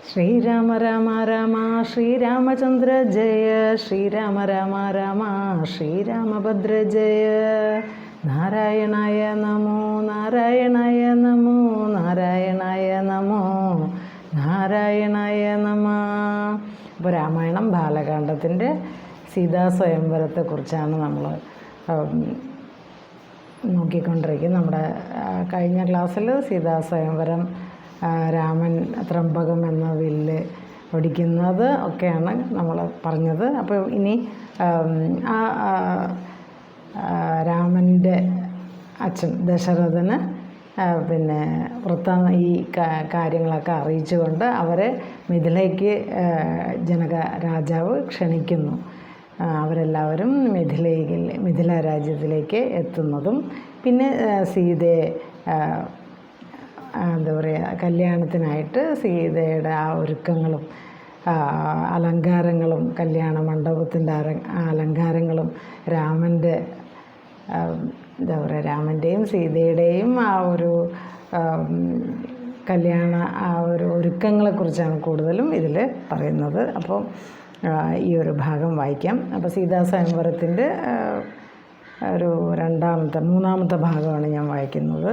ശ്രീരാമ രാമ രാമ ശ്രീരാമചന്ദ്ര ജയ ശ്രീരാമ രാമ രാമ ശ്രീരാമഭദ്ര ജയ. നാരായണായ നമോ നാരായണായ നമോ നാരായണായ നമോ നാരായണായ നമ. അപ്പോൾ രാമായണം ബാലകാണ്ഡത്തിന്റെ സീതാ സ്വയംവരത്തെക്കുറിച്ചാണ് നമ്മൾ നോക്കിക്കൊണ്ടിരിക്കുന്നത്. നമ്മുടെ കഴിഞ്ഞ ക്ലാസ്സിൽ സീതാ സ്വയംവരം ആ, രാമൻ ത്രംബകം എന്ന വില്ല് ഒടിക്കുന്നത് ഒക്കെയാണ് നമ്മൾ പറഞ്ഞത്. അപ്പോൾ ഇനി ആ രാമന്റെ അച്ഛൻ ദശരഥന് പിന്നെ വൃത്ത ഈ കാര്യങ്ങളൊക്കെ അറിയിച്ചുകൊണ്ട് അവരെ മിഥിലയ്ക്ക് ആ, ജനക രാജാവ് ക്ഷണിക്കുന്നു. അവരെല്ലാവരും മിഥിലയിൽ മിഥില രാജ്യത്തിലേക്ക് എത്തുന്നതും പിന്നെ സീതയെ എന്താ പറയുക കല്യാണത്തിനായിട്ട് സീതയുടെ ആ ഒരുക്കങ്ങളും അലങ്കാരങ്ങളും കല്യാണ മണ്ഡപത്തിന്റെ അലങ്കാരങ്ങളും രാമന്റെ എന്താ പറയുക രാമന്റെയും സീതയുടെയും ആ ഒരു കല്യാണ ആ ഒരു ഒരുക്കങ്ങളെക്കുറിച്ചാണ് കൂടുതലും ഇതിൽ പറയുന്നത്. അപ്പോൾ ഈ ഒരു ഭാഗം വായിക്കാം. അപ്പോൾ സീതാ സ്വയംവരത്തിന്റെ ഒരു രണ്ടാമത്തെ മൂന്നാമത്തെ ഭാഗമാണ് ഞാൻ വായിക്കുന്നത്.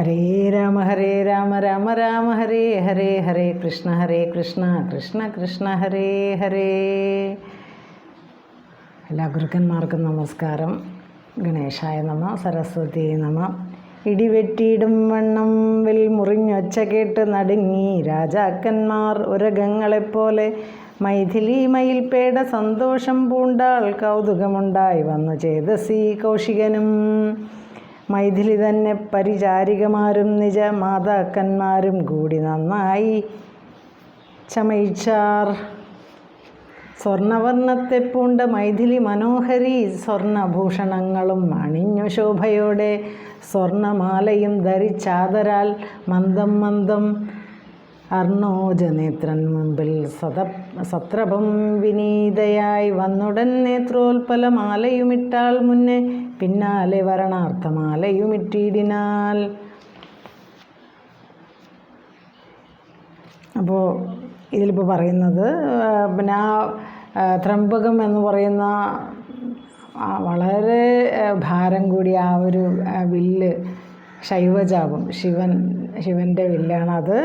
ഹരേ രാമ ഹരേ രാമ രാമ രാമ ഹരേ ഹരേ ഹരേ കൃഷ്ണ ഹരേ കൃഷ്ണ കൃഷ്ണ കൃഷ്ണ ഹരേ ഹരേ. എല്ലാ ഗുരുക്കന്മാർക്കും നമസ്കാരം. ഗണേശായ നമ സരസ്വതി നമ. ഇടിവെട്ടിയിടും വണ്ണം വിൽ മുറിഞ്ഞൊച്ച കേട്ട് നടുങ്ങി രാജാക്കന്മാർ ഉരകങ്ങളെപ്പോലെ മൈഥിലി മയിൽപേട സന്തോഷം പൂണ്ടാൾ കൗതുകമുണ്ടായി വന്നു ചേതസി കൗശികനും. മൈഥിലി തന്നെ പരിചാരികമാരും നിജ മാതാക്കന്മാരും കൂടി നന്നായി. ചമയിച്ചാർ. സ്വർണവർണത്തെ പൂണ്ട മൈഥിലി മനോഹരി സ്വർണഭൂഷണങ്ങളും അണിഞ്ഞു ശോഭയോടെ സ്വർണമാലയും ധരിച്ചാതരാൽ മന്ദം മന്ദം അർണോജനേത്രൻ മുമ്പിൽ സത സത്രഭം വിനീതയായി വന്നുടൻ നേത്രോൽപലമാലയുമിട്ടാൾ മുന്നേ പിന്നാലെ വരണാർത്ഥമാലയുമിട്ടിടിനാൽ. അപ്പോൾ ഇതിലിപ്പോൾ പറയുന്നത് പിന്നെ ആ ത്രംബകം എന്ന് പറയുന്ന വളരെ ഭാരം കൂടിയ ആ ഒരു വില്ല് ശൈവജാപം ശിവൻ ശിവന്റെ വില്ലാണ് അത്.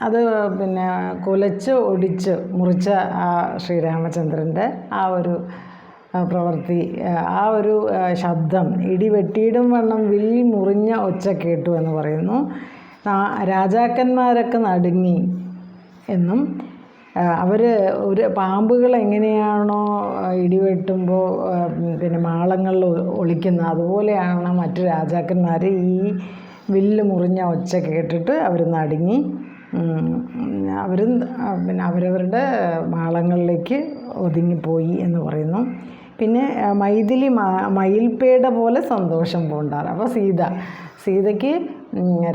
അത് പിന്നെ കുലച്ച് ഒടിച്ച് മുറിച്ച ആ ശ്രീരാമചന്ദ്രന്റെ ആ ഒരു പ്രവൃത്തി ആ, ഒരു ശബ്ദം ഇടി വെട്ടിയിടും വണ്ണം വിൽ മുറിഞ്ഞ ഒച്ച കേട്ടു എന്ന് പറയുന്നു. രാജാക്കന്മാരൊക്കെ നടുങ്ങി എന്നും അവർ ഒരു പാമ്പുകൾ എങ്ങനെയാണോ ഇടിവെട്ടുമ്പോൾ പിന്നെ മാളങ്ങളിൽ ഒളിക്കുന്നത് അതുപോലെയാണ് മറ്റു രാജാക്കന്മാർ ഈ വില്ല് മുറിഞ്ഞ ഒച്ച കേട്ടിട്ട് അവർ നടുങ്ങി. അവർ പിന്നെ അവരവരുടെ മാളങ്ങളിലേക്ക് ഒതുങ്ങിപ്പോയി എന്ന് പറയുന്നു. പിന്നെ മൈഥിലി മയിൽപേട പോലെ സന്തോഷം പൂണ്ടാറ് അപ്പോൾ സീത സീതയ്ക്ക്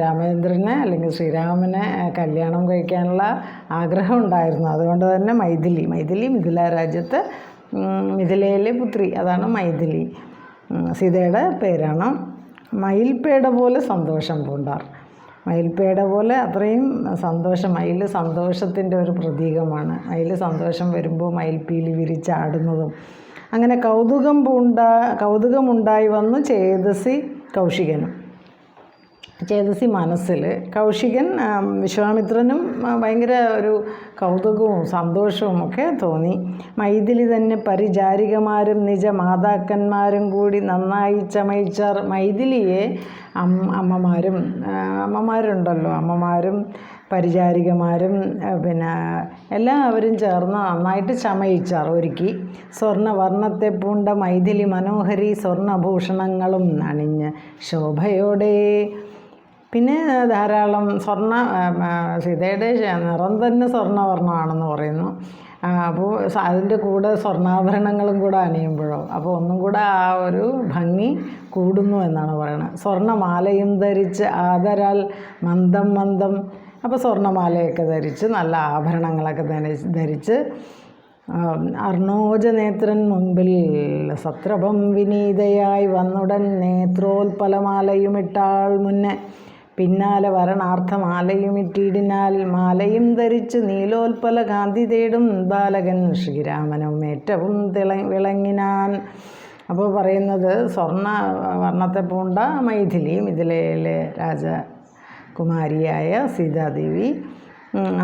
രാമചന്ദ്രനെ അല്ലെങ്കിൽ ശ്രീരാമനെ കല്യാണം കഴിക്കാനുള്ള ആഗ്രഹം ഉണ്ടായിരുന്നു. അതുകൊണ്ട് തന്നെ മൈഥിലി മൈഥിലി മിഥില രാജ്യത്ത് മിഥിലയിലെ പുത്രി അതാണ് മൈഥിലി. സീതയുടെ പേരാണ് മയിൽപേട പോലെ സന്തോഷം പൂണ്ടാർ. മയിൽപേട പോലെ അത്രയും സന്തോഷം മയിൽ സന്തോഷത്തിന്റെ ഒരു പ്രതീകമാണ്. മയിൽ സന്തോഷം വരുമ്പോൾ മയിൽപ്പീലി വിരിച്ചാടുന്നതും. അങ്ങനെ കൗതുകം പൂണ്ട കൗതുകമുണ്ടായി വന്ന് ചേതസി കൗശികനും. ചേതസി മനസ്സിൽ. കൗശികൻ വിശ്വാമിത്രനും ഭയങ്കര ഒരു കൗതുകവും സന്തോഷവും ഒക്കെ തോന്നി. മൈഥിലി തന്നെ പരിചാരികമാരും നിജ മാതാക്കന്മാരും കൂടി നന്നായി ചമയിച്ചാർ മൈഥിലിയെ അമ്മ അമ്മമാരും അമ്മമാരുണ്ടല്ലോ അമ്മമാരും പരിചാരികമാരും പിന്നെ എല്ലാവരും ചേർന്ന് നന്നായിട്ട് ചമയിച്ചാർ ഒരുക്കി. സ്വർണവർണത്തെ പൂണ്ട മൈഥിലി മനോഹരി സ്വർണഭൂഷണങ്ങളും അണിഞ്ഞ് ശോഭയോടെ പിന്നെ ധാരാളം സ്വർണ സീതയുടെ നിറം തന്നെ സ്വർണവർണമാണെന്ന് പറയുന്നു. അപ്പോൾ അതിന്റെ കൂടെ സ്വർണാഭരണങ്ങളും കൂടെ അണിയുമ്പോഴോ അപ്പോൾ ഒന്നും കൂടെ ആ ഒരു ഭംഗി കൂടുന്നു എന്നാണ് പറയുന്നത്. സ്വർണമാലയും ധരിച്ച് ആദരാൽ മന്ദം മന്ദം അപ്പോൾ സ്വർണമാലയൊക്കെ ധരിച്ച് നല്ല ആഭരണങ്ങളൊക്കെ ധരി- ധരിച്ച് അർണോജനേത്രൻ മുൻപിൽ സത്രഭം വിനീതയായി വന്നുടൻ നേത്രോൽപലമാലയുമിട്ടാൾ മുന്നേ പിന്നാലെ വരണാർത്ഥം ആലയുമിറ്റിയിടിനാൽ മാലയും ധരിച്ച് നീലോൽപല കാന്തി തേടും ബാലകൻ ശ്രീരാമനും ഏറ്റവും തിള വിളങ്ങിനാൻ. അപ്പോൾ പറയുന്നത് സ്വർണ വർണത്തെ പൂണ്ട മൈഥിലിയും ഇതിലെ രാജകുമാരിയായ സീതാദേവി.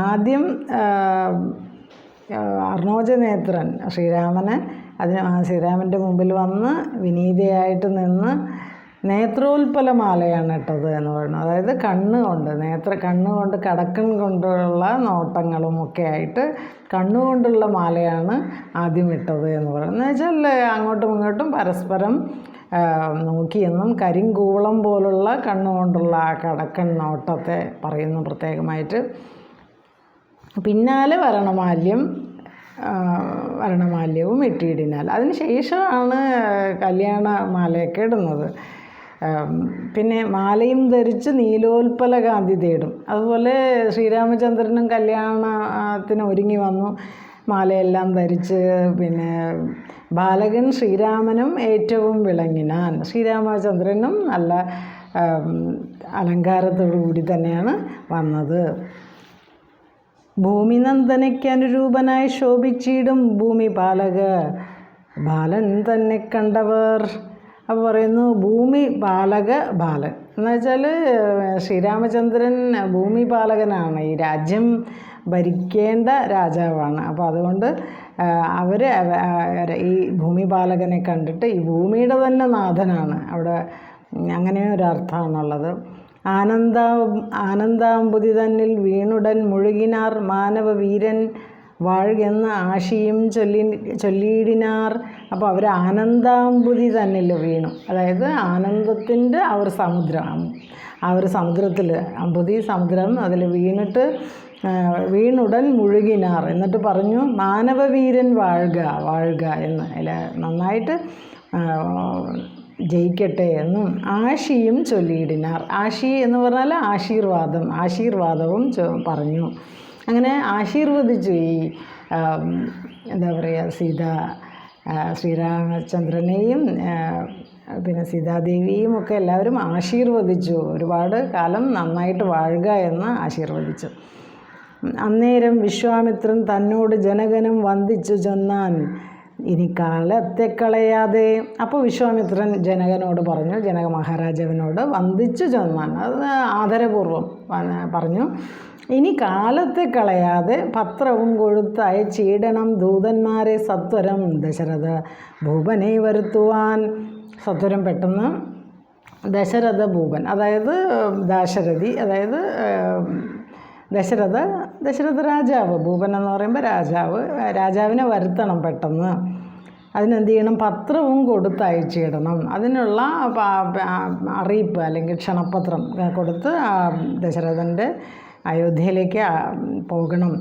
ആദ്യം അർണോജനേത്രൻ ശ്രീരാമന് അതിന് ശ്രീരാമന്റെ മുമ്പിൽ വന്ന് വിനീതയായിട്ട് നിന്ന് നേത്രോൽപലമാലയാണ് ഇട്ടത് എന്ന് പറയുന്നത്. അതായത് കണ്ണുകൊണ്ട് നേത്ര കണ്ണുകൊണ്ട് കടക്കൻ കൊണ്ടുള്ള നോട്ടങ്ങളും ഒക്കെ ആയിട്ട് കണ്ണുകൊണ്ടുള്ള മാലയാണ് ആദ്യം ഇട്ടത് എന്ന് പറയുന്നത്. എന്ന് വെച്ചാൽ അങ്ങോട്ടും ഇങ്ങോട്ടും പരസ്പരം നോക്കിയെന്നും കരിങ്കൂളം പോലുള്ള കണ്ണുകൊണ്ടുള്ള ആ കടക്കൻ നോട്ടത്തെ പറയുന്നു പ്രത്യേകമായിട്ട്. പിന്നാലെ വരണമാല്യം വരണമാല്യവും ഇട്ടിയിടിനാൽ അതിന് ശേഷമാണ് കല്യാണ മാലയൊക്കെ ഇടുന്നത്. പിന്നെ മാലയും ധരിച്ച് നീലോൽപ്പല കാന്തി തേടും. അതുപോലെ ശ്രീരാമചന്ദ്രനും കല്യാണത്തിന് ഒരുങ്ങി വന്നു. മാലയെല്ലാം ധരിച്ച് പിന്നെ ബാലകൻ ശ്രീരാമനും ഏറ്റവും വിളങ്ങിനാൻ. ശ്രീരാമചന്ദ്രനും നല്ല അലങ്കാരത്തോടുകൂടി അലങ്കാരത്തോടു കൂടി തന്നെയാണ് വന്നത്. ഭൂമിനന്ദനയ്ക്ക് അനുരൂപനായി ശോഭിച്ചിടും ഭൂമി ബാലക ബാലൻ തന്നെ കണ്ടവർ. അപ്പോൾ പറയുന്നു ഭൂമി പാലക ബാലൻ. എന്ന് വെച്ചാൽ ശ്രീരാമചന്ദ്രൻ ഭൂമി പാലകനാണ്. ഈ രാജ്യം ഭരിക്കേണ്ട രാജാവാണ്. അപ്പോൾ അതുകൊണ്ട് അവർ ഈ ഭൂമി പാലകനെ കണ്ടിട്ട് ഈ ഭൂമിയുടെ തന്നെ നാഥനാണ്. അവിടെ അങ്ങനെ ഒരർത്ഥമാണുള്ളത്. ആനന്ദ ആനന്ദാമ്പുതി തന്നിൽ വീണുടൻ മുഴുകിനാർ മാനവ വീരൻ വാഴുകെന്ന ആശിയും ചൊല്ലി ചൊല്ലിയിടിനാർ. അപ്പോൾ അവർ ആനന്ദാമ്പുതി തന്നിൽ വീണു. അതായത് ആനന്ദത്തിന്റെ ആ ഒരു സമുദ്രം ആ ഒരു സമുദ്രത്തിൽ അമ്പുതി സമുദ്രം അതിൽ വീണിട്ട് വീണുടൻ മുഴുകിനാർ. എന്നിട്ട് പറഞ്ഞു മാനവവീരൻ വാഴുക വാഴുക എന്ന്. അല്ല നന്നായിട്ട് ജയിക്കട്ടെ എന്നും ആശിയും ചൊല്ലിയിടിനാർ. ആശി എന്ന് പറഞ്ഞാൽ ആശീർവാദം ആശീർവാദവും പറഞ്ഞു. അങ്ങനെ ആശീർവദിച്ചു ഈ എന്താ പറയുക സീത ശ്രീരാമചന്ദ്രനെയും പിന്നെ സീതാദേവിയും ഒക്കെ എല്ലാവരും ആശീർവദിച്ചു. ഒരുപാട് കാലം നന്നായിട്ട് വാഴുക എന്ന് ആശീർവദിച്ചു. അന്നേരം വിശ്വാമിത്രൻ തന്നോട് ജനകനും വന്ദിച്ചു ചെന്നാൻ ഇനി കാലത്തെ കളയാതെ. അപ്പോൾ വിശ്വാമിത്രൻ ജനകനോട് പറഞ്ഞു ജനക മഹാരാജാവിനോട് വന്ദിച്ചു ചെന്നാൻ. അത് ആദരപൂർവം പറഞ്ഞു. ഇനി കാലത്തെ കളയാതെ പത്രവും കൊടുത്ത് ചീടണം ദൂതന്മാരെ സത്വരം ദശരഥ ഭൂപനെ വരുത്തുവാൻ. സത്വരം പെട്ടെന്ന് ദശരഥ ഭൂപൻ അതായത് ദാശരഥി അതായത് ദശരഥ ദശരഥ രാജാവ് ഭൂപൻ എന്ന് പറയുമ്പോൾ രാജാവ് രാജാവിനെ വരുത്തണം പെട്ടെന്ന്. അതിനെന്ത് ചെയ്യണം? പത്രവും കൊടുത്ത് അയച്ചിടണം അതിനുള്ള അറിയിപ്പ് അല്ലെങ്കിൽ ക്ഷണപത്രം കൊടുത്ത് ദശരഥന്റെ അയോധ്യയിലേക്ക് പോകണം.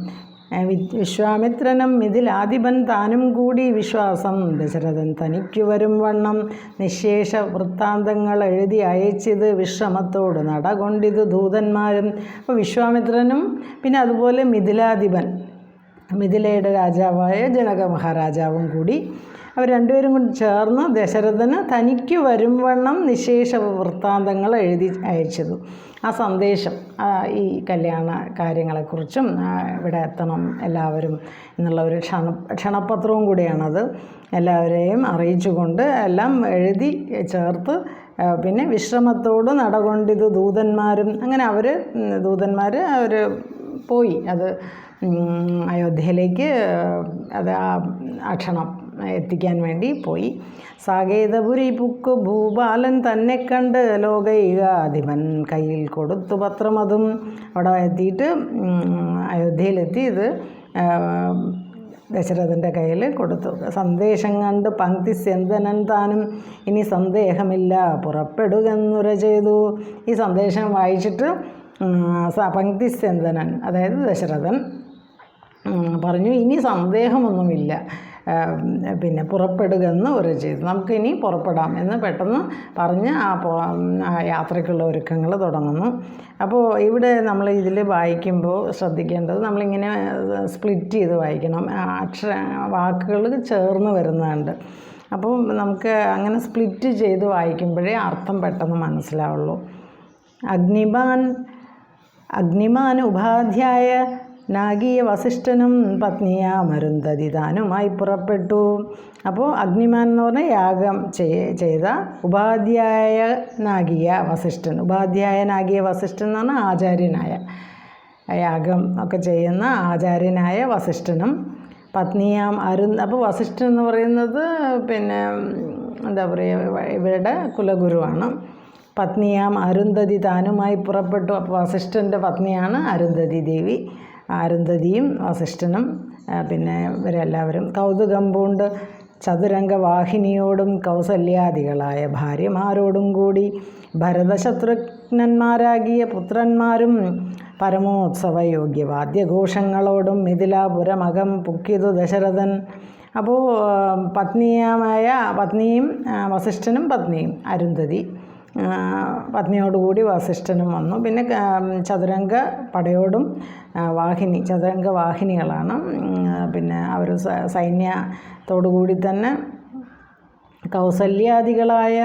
വിശ്വാമിത്രനും മിഥിലാധിപൻ താനും കൂടി വിശ്വാസം. ദശരഥൻ തനിക്കു വരും വണ്ണം. നിശേഷ വൃത്താന്തങ്ങൾ എഴുതി അയച്ചത് വിശ്രമത്തോട് നടകൊണ്ടിത് ദൂതന്മാരും. അപ്പോൾ വിശ്വാമിത്രനും പിന്നെ അതുപോലെ മിഥിലാധിപൻ. മിഥിലയുടെ രാജാവായ ജനക മഹാരാജാവും കൂടി അവർ രണ്ടുപേരും കൂടി ചേർന്ന് ദശരഥന് തനിക്ക് വരും വണ്ണം നിശേഷ വൃത്താന്തങ്ങൾ എഴുതി അയച്ചതു. ആ സന്ദേശം ഈ കല്യാണ കാര്യങ്ങളെക്കുറിച്ചും ഇവിടെ എത്തണം എല്ലാവരും എന്നുള്ള ഒരു ക്ഷണ ക്ഷണപത്രവും കൂടിയാണത്. എല്ലാവരെയും അറിയിച്ചുകൊണ്ട് എല്ലാം എഴുതി ചേർത്ത് പിന്നെ വിശ്രമത്തോട് നടകൊണ്ടിത് ദൂതന്മാരും അങ്ങനെ അവർ ദൂതന്മാർ അവർ പോയി. അത് അയോധ്യയിലേക്ക് അത് ആ ക്ഷണം എത്തിക്കാൻ വേണ്ടി പോയി. സാകേതപുരി പുക്ക് ഭൂപാലൻ തന്നെ കണ്ട് ലോകൈകാധിപൻ കയ്യിൽ കൊടുത്തു പത്രം അതും. അവിടെ എത്തിയിട്ട് അയോധ്യയിലെത്തി. ഇത് ദശരഥന്റെ കയ്യിൽ കൊടുത്തു. സന്ദേശം കണ്ട് പങ്ക്തി സെന്തനൻ താനും ഇനി സന്ദേഹമില്ല പുറപ്പെടുകെന്നുര ചെയ്തു. ഈ സന്ദേശം വായിച്ചിട്ട് പങ്ക്തി സെന്തനൻ അതായത് ദശരഥൻ പറഞ്ഞു ഇനി സന്ദേഹമൊന്നുമില്ല. പിന്നെ പുറപ്പെടുക എന്ന് ഒരു ചെയ്തു. നമുക്കിനി പുറപ്പെടാം എന്ന് പെട്ടെന്ന് പറഞ്ഞ് ആ യാത്രയ്ക്കുള്ള ഒരുക്കങ്ങൾ തുടങ്ങുന്നു. അപ്പോൾ ഇവിടെ നമ്മൾ ഇതിൽ വായിക്കുമ്പോൾ ശ്രദ്ധിക്കേണ്ടത് നമ്മളിങ്ങനെ സ്പ്ലിറ്റ് ചെയ്ത് വായിക്കണം. അക്ഷര വാക്കുകൾ ചേർന്ന് വരുന്നുണ്ട്. അപ്പോൾ നമുക്ക് അങ്ങനെ സ്പ്ലിറ്റ് ചെയ്ത് വായിക്കുമ്പോഴേ അർത്ഥം പെട്ടെന്ന് മനസ്സിലാവുള്ളൂ. അഗ്നിമാൻ അഗ്നിമാൻ ഉപാധ്യായ നാഗീയ വസിഷ്ഠനും പത്നിയ അരുന്ധതി താനുമായി പുറപ്പെട്ടു. അപ്പോൾ അഗ്നിമാൻ എന്ന് പറഞ്ഞാൽ യാഗം ചെയ് ചെയ്ത ഉപാധ്യായ നാഗീയ വസിഷ്ഠൻ. ഉപാധ്യായ നാഗീയ വസിഷ്ഠൻ എന്ന് പറഞ്ഞാൽ ആചാര്യനായ. യാഗം ഒക്കെ ചെയ്യുന്ന ആചാര്യനായ വസിഷ്ഠനും പത്നിയാം അരു അപ്പോൾ വസിഷ്ഠൻ എന്ന് പറയുന്നത് പിന്നെ എന്താ പറയുക ഇവരുടെ കുലഗുരുവാണ്. പത്നിയാം അരുന്ധതി താനുമായി പുറപ്പെട്ടു. അപ്പോൾ വസിഷ്ഠന്റെ പത്നിയാണ് അരുന്ധതി ദേവി അരുന്ധതിയും വസിഷ്ഠനും പിന്നെ ഇവരെല്ലാവരും കൗതുകം പൂണ്ട് ചതുരംഗവാഹിനിയോടും കൗസല്യാദികളായ ഭാര്യമാരോടും കൂടി ഭരതശത്രുഘ്നന്മാരാകിയ പുത്രന്മാരും പരമോത്സവയോഗ്യ വാദ്യഘോഷങ്ങളോടും മിഥിലാപുരമകം പുക്കിതു ദശരഥൻ. അപ്പോൾ പത്നിയമായ പത്നിയും വസിഷ്ഠനും പത്നിയും അരുന്ധതി പത്നിയോടുകൂടി വസിഷ്ഠനും വന്നു. പിന്നെ ചതുരംഗ പടയോടും വാഹിനി ചതുരംഗ വാഹിനികളാണ്. പിന്നെ അവർ സൈന്യത്തോടുകൂടി തന്നെ കൗസല്യാദികളായ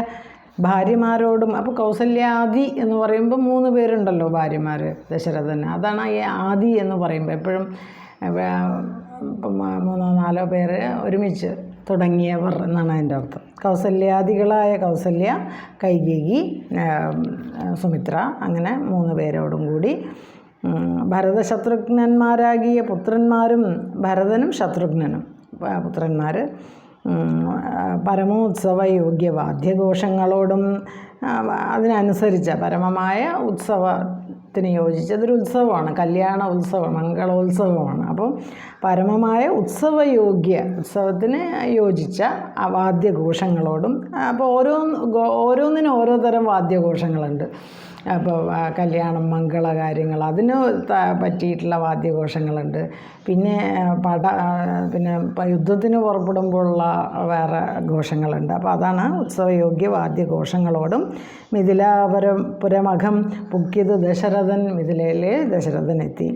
ഭാര്യമാരോടും അപ്പോൾ കൗസല്യാദി എന്ന് പറയുമ്പോൾ മൂന്ന് പേരുണ്ടല്ലോ ഭാര്യമാർ ദശരഥന്. അതാണ് ഈ ആദി എന്ന് പറയുമ്പോൾ എപ്പോഴും മൂന്നോ നാലോ പേര് ഒരുമിച്ച് തുടങ്ങിയവർ എന്നാണ് അതിന്റെ അർത്ഥം. കൗസല്യാദികളായ കൗസല്യ കൈകേകി സുമിത്ര അങ്ങനെ മൂന്ന് പേരോടും കൂടി ഭരതശത്രുഘ്നന്മാരാകിയ പുത്രന്മാരും ഭരതനും ശത്രുഘ്നനും പുത്രന്മാർ പരമോത്സവ യോഗ്യ വാദ്യഘോഷങ്ങളോടും അതിനനുസരിച്ച പരമമായ ഉത്സവത്തിന് യോജിച്ച് അതൊരു ഉത്സവമാണ്. കല്യാണ ഉത്സവം മംഗളോത്സവമാണ്. അപ്പം പരമമായ ഉത്സവയോഗ്യ ഉത്സവത്തിന് യോജിച്ച വാദ്യഘോഷങ്ങളോടും അപ്പോൾ ഓരോ ഓരോന്നിനും ഓരോ തരം വാദ്യഘോഷങ്ങളുണ്ട്. അപ്പോൾ കല്യാണം മംഗള കാര്യങ്ങൾ അതിന് പറ്റിയിട്ടുള്ള വാദ്യഘോഷങ്ങളുണ്ട്. പിന്നെ പട പിന്നെ യുദ്ധത്തിന് പുറപ്പെടുമ്പോഴുള്ള വേറെ ഘോഷങ്ങളുണ്ട്. അപ്പോൾ അതാണ് ഉത്സവയോഗ്യ വാദ്യഘോഷങ്ങളോടും മിഥിലാപുരം പുരമഖം പുക്കിയത് ദശരഥൻ മിഥിലയിലെ ദശരഥൻ എത്തി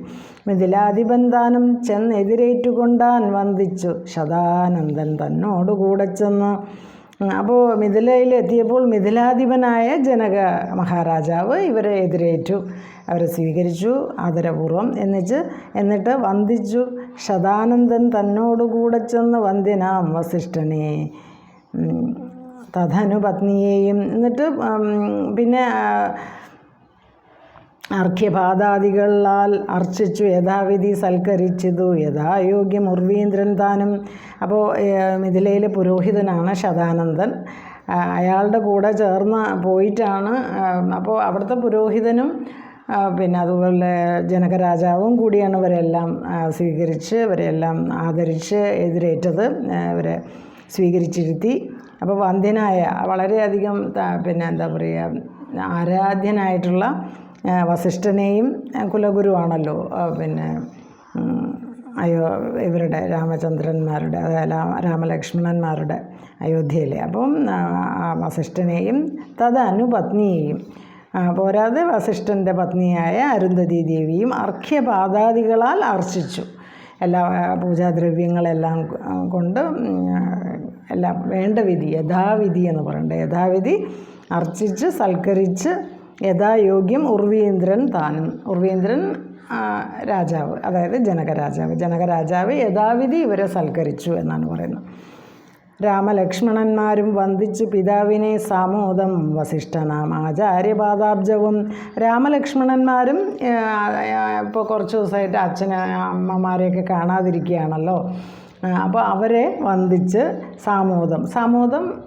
മിഥിലാധിപൻ താനും ചെന്നെതിരേറ്റുകൊണ്ടാൻ വന്ദിച്ചു ശതാനന്ദൻ തന്നോടുകൂടെ ചെന്ന് അപ്പോൾ മിഥിലയിൽ എത്തിയപ്പോൾ മിഥിലാധിപനായ ജനക മഹാരാജാവ് ഇവരെ എതിരേറ്റു. അവരെ സ്വീകരിച്ചു ആദരപൂർവം എന്നിച്ച് എന്നിട്ട് വന്ദിച്ചു. ശതാനന്ദൻ തന്നോടുകൂടെ ചെന്ന് വന്ദിനാം വസിഷ്ഠനെ. തഥനു പത്നിയെയും എന്നിട്ട് പിന്നെ അർഘ്യപാദാദികളാൽ അർച്ചിച്ചു യഥാവിധി സൽക്കരിച്ചതു. യഥായോഗ്യം ഉർവീന്ദ്രൻ താനും. അപ്പോൾ മിഥിലയിലെ പുരോഹിതനാണ് ശതാനന്ദൻ. അയാളുടെ കൂടെ ചേർന്ന് പോയിട്ടാണ് അപ്പോൾ അവിടുത്തെ പുരോഹിതനും പിന്നെ അതുപോലെ ജനകരാജാവും കൂടിയാണ് ഇവരെല്ലാം സ്വീകരിച്ച് ഇവരെല്ലാം ആദരിച്ച് എതിരേറ്റത് ഇവരെ സ്വീകരിച്ചിരുത്തി. അപ്പോൾ വന്ധ്യനായ വളരെയധികം പിന്നെ എന്താ പറയുക ആരാധ്യനായിട്ടുള്ള വസിഷ്ഠനെയും കുലഗുരുവാണല്ലോ പിന്നെ അയോ ഇവരുടെ രാമചന്ദ്രന്മാരുടെ രാമലക്ഷ്മണന്മാരുടെ അയോധ്യയിലെ. അപ്പം വസിഷ്ഠനെയും തദനു പത്നിയെയും പോരാതെ വസിഷ്ഠന്റെ പത്നിയായ അരുന്ധതി ദേവിയും അർഘ്യപാദാദികളാൽ അർച്ചിച്ചു എല്ലാ പൂജാദ്രവ്യങ്ങളെല്ലാം കൊണ്ട് എല്ലാം വേണ്ട വിധി യഥാവിധി എന്ന് പറയണ്ടേ യഥാവിധി അർച്ചിച്ച് സൽക്കരിച്ച് യഥായോഗ്യം ഉർവീന്ദ്രൻ താനും. ഉർവീന്ദ്രൻ രാജാവ് അതായത് ജനകരാജാവ്. ജനകരാജാവ് യഥാവിധി ഇവരെ സൽക്കരിച്ചു എന്നാണ് പറയുന്നത്. രാമലക്ഷ്മണന്മാരും വന്ദിച്ചു പിതാവിനെ സാമോദം വസിഷ്ഠനാം. ആചാര്യപാദാബ്ജവും രാമലക്ഷ്മണന്മാരും ഇപ്പോൾ കുറച്ച് ദിവസമായിട്ട് അച്ഛനെ അമ്മമാരെയൊക്കെ കാണാതിരിക്കുകയാണല്ലോ. അപ്പോൾ അവരെ വന്ദിച്ച് സാമോദം. സാമോദം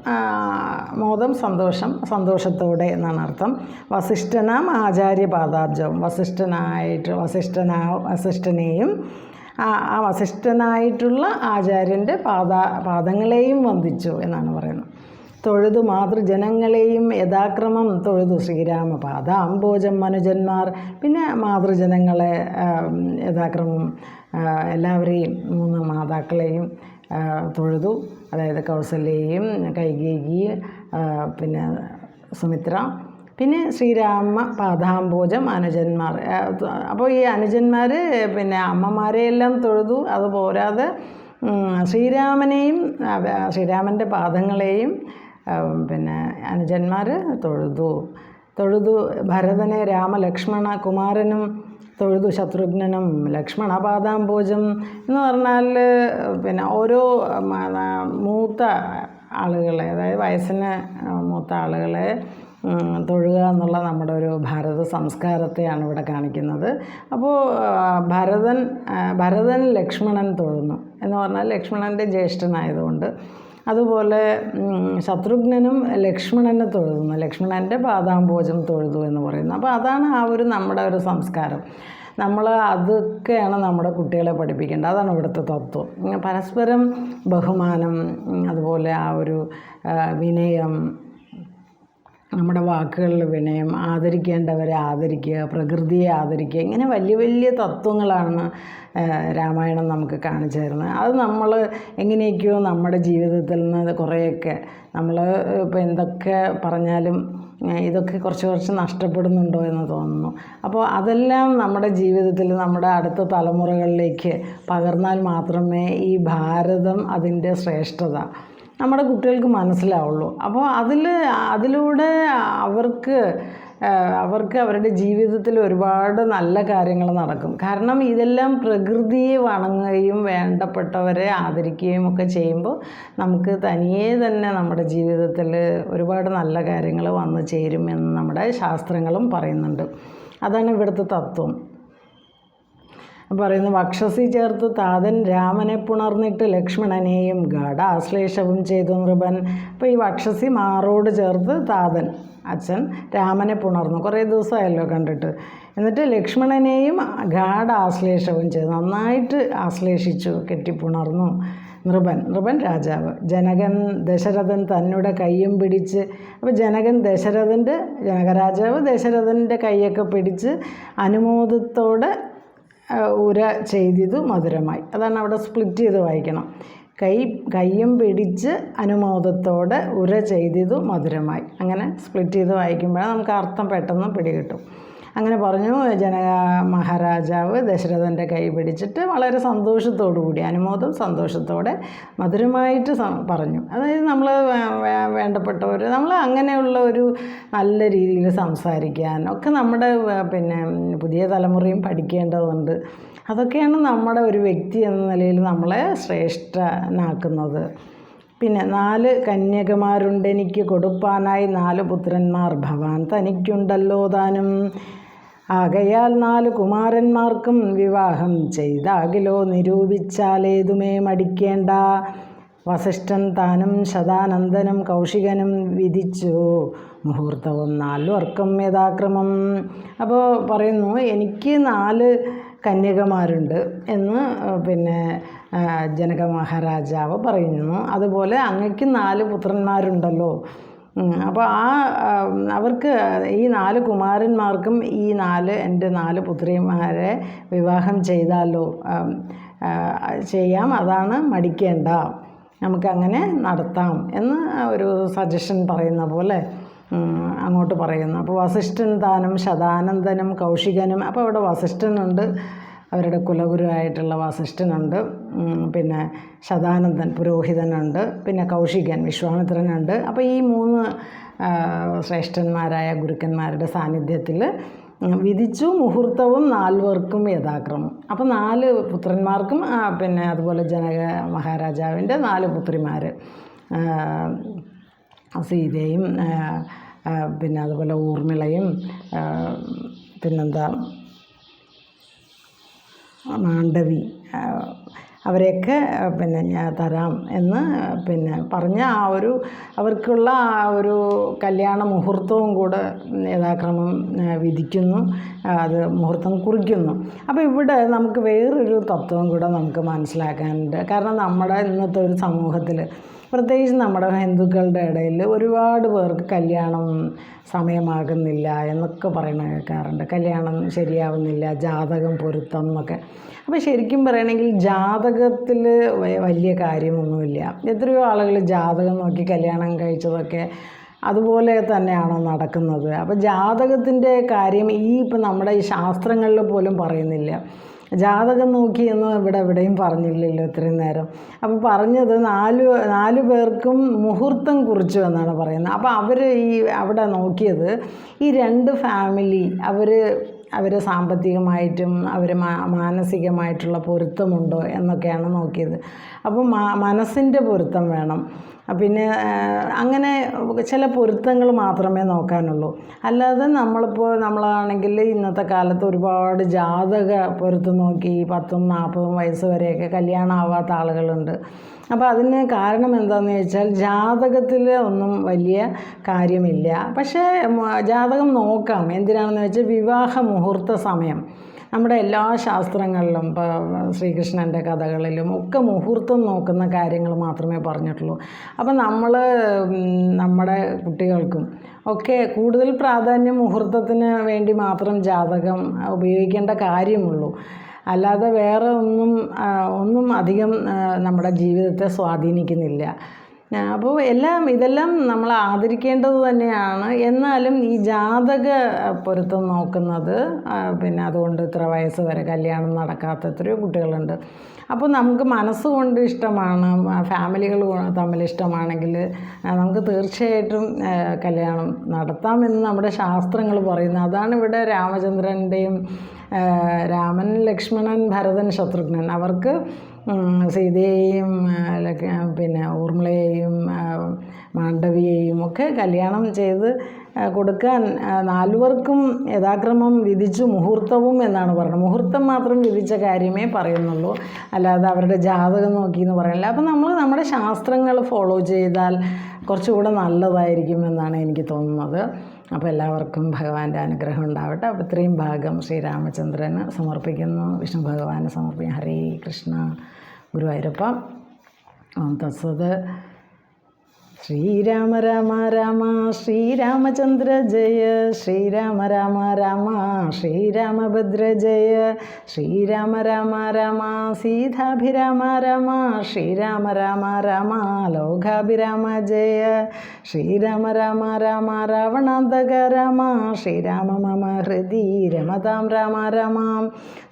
മോദം സന്തോഷം സന്തോഷത്തോടെ എന്നാണ് അർത്ഥം. വസിഷ്ഠനാം ആചാര്യപാദാബ്ജവും. വസിഷ്ഠനായിട്ട് വസിഷ്ഠനാ വസിഷ്ഠനെയും ആ വസിഷ്ഠനായിട്ടുള്ള ആചാര്യന്റെ പാദ പാദങ്ങളെയും വന്ദിച്ചു എന്നാണ് പറയുന്നത്. തൊഴുതു മാതൃജനങ്ങളെയും യഥാക്രമം തൊഴുതു ശ്രീരാമപാദ അംബോജം മനുജന്മാർ. പിന്നെ മാതൃജനങ്ങളെ യഥാക്രമം എല്ലാവരെയും മൂന്ന് മാതാക്കളെയും തൊഴുതു. അതായത് കൗസല്യയും കൈകേയി പിന്നെ സുമിത്ര. പിന്നെ ശ്രീരാമ പാദാംബോജം അനുജന്മാർ. അപ്പോൾ ഈ അനുജന്മാർ പിന്നെ അമ്മമാരെയെല്ലാം തൊഴുതു. അത് പോരാതെ ശ്രീരാമനെയും ശ്രീരാമന്റെ പാദങ്ങളെയും പിന്നെ അനുജന്മാർ തൊഴുതു. തൊഴുതു ഭരതനെ രാമലക്ഷ്മണ കുമാരനും തൊഴുതു ലക്ഷ്മണപാദാം പൂജം എന്ന് പറഞ്ഞാൽ പിന്നെ ഓരോ മൂത്ത ആളുകളെ അതായത് വയസ്സിന് മൂത്ത ആളുകളെ തൊഴുക എന്നുള്ള നമ്മുടെ ഒരു ഭാരത സംസ്കാരത്തെയാണ് ഇവിടെ കാണിക്കുന്നത്. അപ്പോൾ ഭരതൻ ഭരതൻ ലക്ഷ്മണൻ തൊഴുന്നു എന്ന് പറഞ്ഞാൽ ലക്ഷ്മണന്റെ ജ്യേഷ്ഠനായതുകൊണ്ട്. അതുപോലെ ശത്രുഘ്നനും ലക്ഷ്മണനെ തൊഴുതുന്നു. ലക്ഷ്മണന്റെ പാദാംബോജം തൊഴുതു എന്ന് പറയുന്നു. അപ്പോൾ അതാണ് ആ ഒരു നമ്മുടെ ഒരു സംസ്കാരം. നമ്മൾ അതൊക്കെയാണ് നമ്മുടെ കുട്ടികളെ പഠിപ്പിക്കേണ്ടത്. അതാണ് ഇവിടുത്തെ തത്വം. പരസ്പരം ബഹുമാനം അതുപോലെ ആ ഒരു വിനയം നമ്മുടെ വാക്കുകളിൽ വിനയം ആദരിക്കേണ്ടവരെ ആദരിക്കുക പ്രകൃതിയെ ആദരിക്കുക ഇങ്ങനെ വലിയ വലിയ തത്വങ്ങളാണ് രാമായണം നമുക്ക് കാണിച്ചു തരുന്നത്. അത് നമ്മൾ എങ്ങനെയൊക്കെയോ നമ്മുടെ ജീവിതത്തിൽ നിന്ന് കുറേയൊക്കെ നമ്മൾ ഇപ്പോൾ എന്തൊക്കെ പറഞ്ഞാലും ഇതൊക്കെ കുറച്ച് കുറച്ച് നഷ്ടപ്പെടുന്നുണ്ടോ എന്ന് തോന്നുന്നു. അപ്പോൾ അതെല്ലാം നമ്മുടെ ജീവിതത്തിൽ നമ്മുടെ അടുത്ത തലമുറകളിലേക്ക് പകർന്നാൽ മാത്രമേ ഈ ഭാരതം അതിന്റെ ശ്രേഷ്ഠത നമ്മുടെ കുട്ടികൾക്ക് മനസ്സിലാവുള്ളൂ. അപ്പോൾ അതിൽ അതിലൂടെ അവർക്ക് അവർക്ക് അവരുടെ ജീവിതത്തിൽ ഒരുപാട് നല്ല കാര്യങ്ങൾ നടക്കും. കാരണം ഇതെല്ലാം പ്രകൃതിയെ വണങ്ങുകയും വേണ്ടപ്പെട്ടവരെ ആദരിക്കുകയും ഒക്കെ ചെയ്യുമ്പോൾ നമുക്ക് തനിയെ തന്നെ നമ്മുടെ ജീവിതത്തിൽ ഒരുപാട് നല്ല കാര്യങ്ങൾ വന്നു ചേരുമെന്ന് നമ്മുടെ ശാസ്ത്രങ്ങളും പറയുന്നുണ്ട്. അതാണ് ഇവിടുത്തെ തത്വം. പറയുന്നു വക്ഷസി ചേർത്ത് താതൻ രാമനെ പുണർന്നിട്ട് ലക്ഷ്മണനെയും ഗാഠാശ്ലേഷവും ചെയ്തു നൃപൻ. അപ്പോൾ ഈ വക്ഷസി മാറോട് ചേർത്ത് താതൻ അച്ഛൻ രാമനെ പുണർന്നു. കുറേ ദിവസമായല്ലോ കണ്ടിട്ട്. എന്നിട്ട് ലക്ഷ്മണനെയും ഗാഢാശ്ലേഷവും ചെയ്തു. നന്നായിട്ട് ആശ്ലേഷിച്ചു കെട്ടിപ്പുണർന്നു നൃപൻ. നൃപൻ രാജാവ്. ജനകൻ ദശരഥൻ തന്നുടെ കൈയും പിടിച്ച് അപ്പോൾ ജനകൻ ദശരഥന്റെ ജനകരാജാവ് ദശരഥന്റെ കൈയൊക്കെ പിടിച്ച് അനുമോദത്തോടെ ഉര ചെയ്തതു മധുരമായി. അതാണ് അവിടെ സ്പ്ലിറ്റ് ചെയ്ത് വായിക്കണം. കൈ കയ്യും പിടിച്ച് അനുമോദത്തോടെ ഉര ചെയ്തതു മധുരമായി. അങ്ങനെ സ്പ്ലിറ്റ് ചെയ്ത് വായിക്കുമ്പോഴാണ് നമുക്ക് അർത്ഥം പെട്ടെന്ന് പിടികിട്ടും. അങ്ങനെ പറഞ്ഞു. ജന മഹാരാജാവ് ദശരഥന്റെ കൈ പിടിച്ചിട്ട് വളരെ സന്തോഷത്തോടു കൂടി അനുമോദം സന്തോഷത്തോടെ മധുരമായിട്ട് പറഞ്ഞു. അതായത് നമ്മൾ വേണ്ടപ്പെട്ടവർ നമ്മൾ അങ്ങനെയുള്ള ഒരു നല്ല രീതിയിൽ സംസാരിക്കാൻ ഒക്കെ നമ്മുടെ പിന്നെ പുതിയ തലമുറയും പഠിക്കേണ്ടതുണ്ട്. അതൊക്കെയാണ് നമ്മുടെ ഒരു വ്യക്തി എന്ന നിലയിൽ നമ്മളെ ശ്രേഷ്ഠനാക്കുന്നത്. പിന്നെ നാല് കന്യകമാരുണ്ടെനിക്ക് കൊടുപ്പാനായി നാല് പുത്രന്മാർ. ഭവാൻ തനിക്കുണ്ടല്ലോ താനും. ആകയാൽ നാല് കുമാരന്മാർക്കും വിവാഹം ചെയ്താകിലോ? നിരൂപിച്ചാലേതുമേ മടിക്കേണ്ട. വസിഷ്ഠൻ താനും ശതാനന്ദനും കൗശികനും വിധിച്ചു. മുഹൂർത്തവും നാലുവർക്കും യഥാക്രമം. അപ്പോൾ പറയുന്നു എനിക്ക് നാല് കന്യകമാരുണ്ട് എന്ന് പിന്നെ ജനക മഹാരാജാവ് പറയുന്നു. അതുപോലെ അങ്ങക്ക് നാല് പുത്രന്മാരുണ്ടല്ലോ. അപ്പോൾ ആ അവർക്ക് ഈ നാല് കുമാരന്മാർക്കും ഈ നാല് എന്റെ നാല് പുത്രിമാരെ വിവാഹം ചെയ്താലോ? ചെയ്യാം. അതാണ് മടിക്കേണ്ട. നമുക്കങ്ങനെ നടത്താം എന്ന് ഒരു സജഷൻ പറയുന്ന പോലെ അങ്ങോട്ട് പറയുന്നു. അപ്പോൾ വസിഷ്ഠൻ താനും ശതാനന്ദനും കൗശികനും അപ്പോൾ അവിടെ വസിഷ്ഠനുണ്ട്. അവരുടെ കുലഗുരുവായിട്ടുള്ള വസിഷ്ഠനുണ്ട്. പിന്നെ ശതാനന്ദൻ പുരോഹിതനുണ്ട്. പിന്നെ കൗശികൻ വിശ്വാമിത്രനുണ്ട്. അപ്പോൾ ഈ മൂന്ന് ശ്രേഷ്ഠന്മാരായ ഗുരുക്കന്മാരുടെ സാന്നിധ്യത്തിൽ വിധിച്ചു മുഹൂർത്തവും നാൽവർക്കും യഥാക്രമം. അപ്പോൾ നാല് പുത്രന്മാർക്കും പിന്നെ അതുപോലെ ജനക മഹാരാജാവിന്റെ നാല് പുത്രിമാർ സീതയും പിന്നെ അതുപോലെ ഊർമിളയും പിന്നെന്താ മാണ്ഡവി. അവരെയൊക്കെ പിന്നെ ഞാൻ തരാം എന്ന് പിന്നെ പറഞ്ഞ ആ ഒരു അവർക്കുള്ള ആ ഒരു കല്യാണ മുഹൂർത്തവും കൂടെ യഥാക്രമം വിധിക്കുന്നു. അത് മുഹൂർത്തം കുറിക്കുന്നു. അപ്പോൾ ഇവിടെ നമുക്ക് വേറൊരു തത്വം കൂടെ നമുക്ക് മനസ്സിലാക്കാനുണ്ട്. കാരണം നമ്മുടെ ഇന്നത്തെ ഒരു സമൂഹത്തിൽ പ്രത്യേകിച്ച് നമ്മുടെ ഹിന്ദുക്കളുടെ ഇടയിൽ ഒരുപാട് പേർക്ക് കല്യാണം സമയമാകുന്നില്ല എന്നൊക്കെ പറയണ കേൾക്കാറുണ്ട്. കല്യാണം ശരിയാവുന്നില്ല ജാതകം പൊരുത്തം എന്നൊക്കെ. അപ്പോൾ ശരിക്കും പറയണമെങ്കിൽ ജാതകത്തിൽ വലിയ കാര്യമൊന്നുമില്ല. എത്രയോ ആളുകൾ ജാതകം നോക്കി കല്യാണം കഴിച്ചതൊക്കെ അതുപോലെ തന്നെയാണോ നടക്കുന്നത്. അപ്പോൾ ജാതകത്തിന്റെ കാര്യം ഈ ഇപ്പം നമ്മുടെ ഈ ശാസ്ത്രങ്ങളിൽ പോലും പറയുന്നില്ല. ജാതകം നോക്കി എന്ന് ഇവിടെ എവിടെയും പറഞ്ഞില്ലല്ലോ ഇത്രയും നേരം. അപ്പോൾ പറഞ്ഞത് നാല് നാല് പേർക്കും മുഹൂർത്തം കുറിച്ചു എന്നാണ് പറയുന്നത്. അപ്പോൾ അവർ ഈ അവിടെ നോക്കിയത് ഈ രണ്ട് ഫാമിലി അവർ അവർ സാമ്പത്തികമായിട്ടും അവർ മാനസികമായിട്ടുള്ള പൊരുത്തമുണ്ടോ എന്നൊക്കെയാണ് നോക്കിയത്. അപ്പോൾ മനസ്സിന്റെ പൊരുത്തം വേണം. പിന്നെ അങ്ങനെ ചില പൊരുത്തങ്ങൾ മാത്രമേ നോക്കാനുള്ളൂ. അല്ലാതെ നമ്മളിപ്പോൾ നമ്മളാണെങ്കിൽ ഇന്നത്തെ കാലത്ത് ഒരുപാട് ജാതക പൊരുത്തം നോക്കി പത്തും നാൽപ്പതും വയസ്സ് വരെയൊക്കെ കല്യാണം ആവാത്ത ആളുകളുണ്ട്. അപ്പോൾ അതിന് കാരണം എന്താണെന്ന് ചോദിച്ചാൽ ജാതകത്തിൽ ഒന്നും വലിയ കാര്യമില്ല. പക്ഷേ ജാതകം നോക്കാം. എന്തിനാണെന്ന് വെച്ചാൽ വിവാഹ മുഹൂർത്ത സമയം. നമ്മുടെ എല്ലാ ശാസ്ത്രങ്ങളിലും ഇപ്പോൾ ശ്രീകൃഷ്ണന്റെ കഥകളിലും ഒക്കെ മുഹൂർത്തം നോക്കുന്ന കാര്യങ്ങൾ മാത്രമേ പറഞ്ഞിട്ടുള്ളൂ. അപ്പം നമ്മൾ നമ്മുടെ കുട്ടികൾക്കും ഒക്കെ കൂടുതൽ പ്രാധാന്യം മുഹൂർത്തത്തിന് വേണ്ടി മാത്രം ജാതകം ഉപയോഗിക്കേണ്ട കാര്യമുള്ളൂ. അല്ലാതെ വേറെ ഒന്നും ഒന്നും അധികം നമ്മുടെ ജീവിതത്തെ സ്വാധീനിക്കുന്നില്ല. അപ്പോൾ എല്ലാം ഇതെല്ലാം നമ്മൾ ആദരിക്കേണ്ടത് തന്നെയാണ്. എന്നാലും ഈ ജാതക പൊരുത്തം നോക്കുന്നത് പിന്നെ അതുകൊണ്ട് ഇത്ര വയസ്സ് വരെ കല്യാണം നടക്കാത്ത എത്രയോ കുട്ടികളുണ്ട്. അപ്പോൾ നമുക്ക് മനസ്സുകൊണ്ട് ഇഷ്ടമാണ് ഫാമിലികൾ തമ്മിൽ ഇഷ്ടമാണെങ്കിൽ നമുക്ക് തീർച്ചയായിട്ടും കല്യാണം നടത്താമെന്ന് നമ്മുടെ ശാസ്ത്രങ്ങൾ പറയുന്നു. അതാണ് ഇവിടെ രാമചന്ദ്രന്റെയും രാമൻ ലക്ഷ്മണൻ ഭരതൻ ശത്രുഘ്നൻ. അവർക്ക് സീതയെയും പിന്നെ ഊർമിളയെയും മാണ്ഡവിയെയും ഒക്കെ കല്യാണം ചെയ്ത് കൊടുക്കാൻ നാലുവർക്കും യഥാക്രമം വിധിച്ചു മുഹൂർത്തവും എന്നാണ് പറയുന്നത് മുഹൂർത്തം മാത്രം വിധിച്ച കാര്യമേ പറയുന്നുള്ളൂ. അല്ലാതെ അവരുടെ ജാതകം നോക്കി എന്ന് പറയുന്നില്ല അപ്പോൾ നമ്മൾ നമ്മുടെ ശാസ്ത്രങ്ങൾ ഫോളോ ചെയ്താൽ കുറച്ചുകൂടെ നല്ലതായിരിക്കും എന്നാണ് എനിക്ക് തോന്നുന്നത്. അപ്പോൾ എല്ലാവർക്കും ഭഗവാന്റെ അനുഗ്രഹം ഉണ്ടാവട്ടെ. അപ്പോൾ ഇത്രയും ഭാഗം ശ്രീരാമചന്ദ്രന് സമർപ്പിക്കുന്നു. വിഷ്ണു ഭഗവാന് സമർപ്പിക്കുന്നു. ഹരേ കൃഷ്ണ ഗുരുവായൂരപ്പ. തസ്വത് ശ്രീരാമ രാമ രാമ ശ്രീരാമചന്ദ്ര ജയ ശ്രീരാമ രാമ രാമ ശ്രീരാമഭദ്ര ജയ ശ്രീരാമ രാമ രാമ സീതാഭിരാമ രാമ ശ്രീരാമ രാമ രാമ ലോകാഭിരാമ ജയ ശ്രീരാമ രാമ രാമ രാവണാന്തക രാമ ശ്രീരാമ മമ ഹൃദി രമതാം രാമ രാമ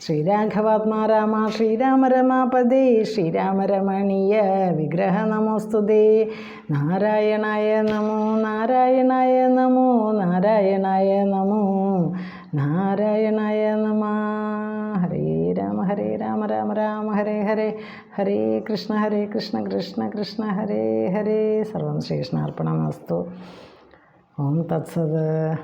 ശ്രീരാഘവാത്മാ രാമ ശ്രീരാമ രമാപദേ ശ്രീരാമ രമണീയ വിഗ്രഹ നമോസ്തുതേ നാരായണായ നമോ നാരായണായ നമോ നാരായണായ നമോ നാരായണായ നമ. ഹരേ രാമ ഹരേ രാമ രാമ രാമ ഹരേ ഹരേ ഹരേ കൃഷ്ണ ഹരേ കൃഷ്ണ കൃഷ്ണ കൃഷ്ണ ഹരേ ഹരേ. സർവം ശ്രീകൃഷ്ണാർപ്പണമസ്തു. ഓം തത്സത്.